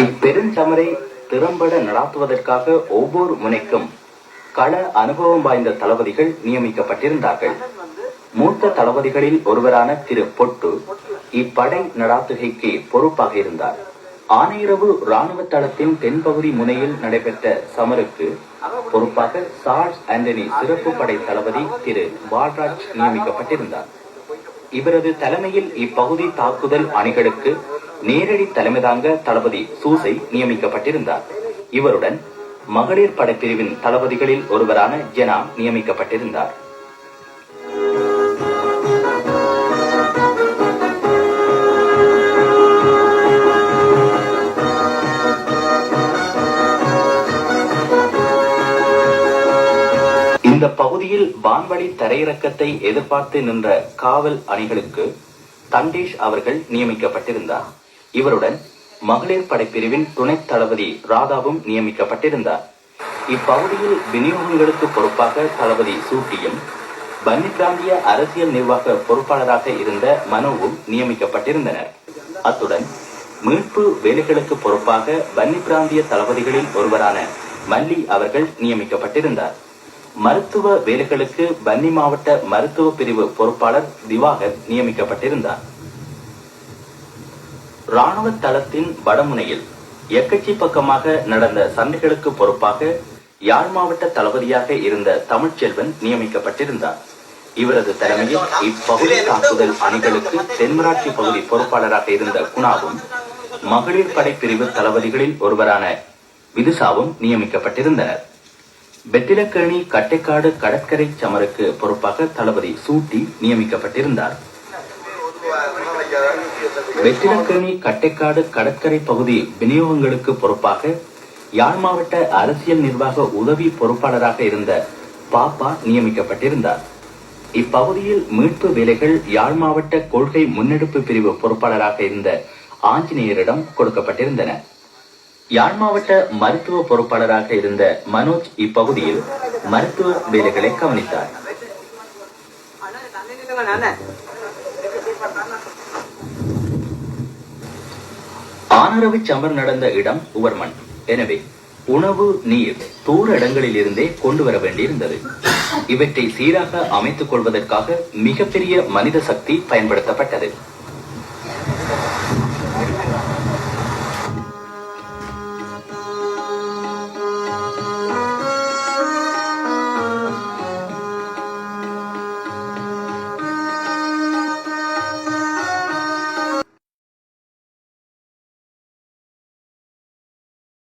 இப்பெருஞ்சமரை திறம்பட நடாத்துவதற்காக ஒவ்வொரு முனைக்கும் கள அனுபவம் வாய்ந்த தளபதிகள் நியமிக்கப்பட்டிருந்தார்கள். மூத்த தளபதிகளில் ஒருவரான திரு பொட்டு இப்படை நடாத்துகைக்கு பொறுப்பாக இருந்தார். ஆனையிரவு ராணுவ தளத்தின் தென்பகுதி முனையில் நடைபெற்ற சமருக்கு பொறுப்பாக சார்ஸ் ஆண்டனி சிறப்பு படை தளபதி திரு பால்ராஜ் நியமிக்கப்பட்டிருந்தார். இவரது தலைமையில் இப்பகுதி தாக்குதல் அணிகளுக்கு நேரடி தலைமை தாங்க தளபதி சூசை நியமிக்கப்பட்டிருந்தார். இவருடன் மகளிர் படைப்பிரிவின் தளபதிகளில் ஒருவரான ஜெனா நியமிக்கப்பட்டிருந்தார். இந்த பகுதியில் வான்வழி தரையிறக்கத்தை எதிர்பார்த்து நின்ற காவல் அணிகளுக்கு தண்டேஷ் அவர்கள் நியமிக்கப்பட்டிருந்தார். இவருடன் மகளிர் படைப்பிரிவின் துணைத் தளபதி ராதாவும் நியமிக்கப்பட்டிருந்தார். இப்பகுதியில் விநியோகங்களுக்கு பொறுப்பாக தளபதி சூட்டியும் பன்னி பிராந்திய அரசியல் நிர்வாக பொறுப்பாளராக இருந்த மனுவும் நியமிக்கப்பட்டிருந்தனர். அத்துடன் மீட்பு வேலைகளுக்கு பொறுப்பாக வன்னி பிராந்திய தளபதிகளில் ஒருவரான மல்லி அவர்கள் நியமிக்கப்பட்டிருந்தார். மருத்துவ வேலைகளுக்கு வன்னி மாவட்ட மருத்துவ பிரிவு பொறுப்பாளர் திவாகர் நியமிக்கப்பட்டிருந்தார். ராணுவ தளத்தின் வடமுனையில் எக்கச்சி பக்கமாக நடந்த சண்டைகளுக்கு பொறுப்பாக யாழ் மாவட்ட தளபதியாக இருந்த தமிழ்ச்செல்வன் நியமிக்கப்பட்டிருந்தார். இவரது தலைமையில் இப்பகுதி தாக்குதல் அணிகளுக்கு தென்மராட்சி பகுதி பொறுப்பாளராக இருந்த குணாவும் மகளிர் படை பிரிவு தளபதிகளில் ஒருவரான விதுசாவும் நியமிக்கப்பட்டிருந்தனர். வெத்திலக்கேணி கட்டைக்காடு கடற்கரை சமருக்கு பொறுப்பாக தளபதி சூட்டி நியமிக்கப்பட்டிருந்தார். வெற்றிடக்கேணி கட்டைக்காடு கடற்கரை பகுதி விநியோகங்களுக்கு பொறுப்பாக யாழ் மாவட்ட அரசியல் நிர்வாக உதவி பொறுப்பாளராக இருந்த பாப்பா நியமிக்கப்பட்டிருந்தார். இப்பகுதியில் மீட்பு வேலைகள் யாழ் மாவட்ட கொள்கை முன்னெடுப்பு பிரிவு பொறுப்பாளராக இருந்த ஆஞ்சநேயரிடம் கொடுக்கப்பட்டிருந்தன. யாழ் மாவட்ட மருத்துவ பொறுப்பாளராக இருந்த மனோஜ் இப்பகுதியில் மருத்துவ வேலைகளை கவனித்தார். ஆனரவு சமர் நடந்த இடம் உவர்மன் எனவே உணவு நீர் தூர இடங்களில் இருந்தே கொண்டு வர வேண்டியிருந்தது. இவற்றை சீராக அமைத்துக் கொள்வதற்காக மிகப்பெரிய மனித சக்தி பயன்படுத்தப்பட்டது.